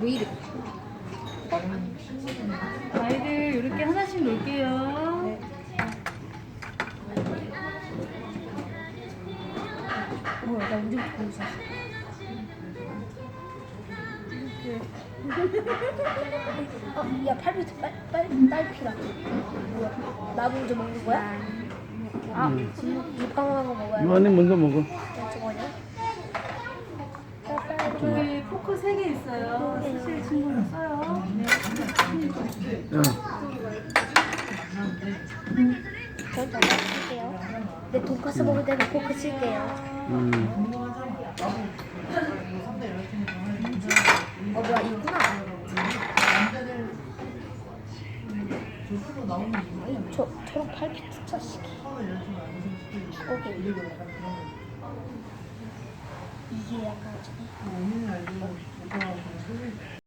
왜 이래? 아이들 이렇게 하나씩 놓을게요. 네. 어, 나 우리 있었어. 어, 야, 팔비트 빨, 빨, 딸피라. 뭐야? 나 먼저 먹는 거야? 아, 육강한 거 먹어야 돼. 요한이 먼저 먹어. 저거냐? 저기 포크 3개 있어요. 쓰실 친구는 써요. 야, 전 전화 쓸게요. 내 돈가스 먹을 때는 포크 쓸게요. 음. 어, 뭐야, 이구나. 아니, 저, 저런 팔피트 자식이. 죽어게. 이게 약간 좀.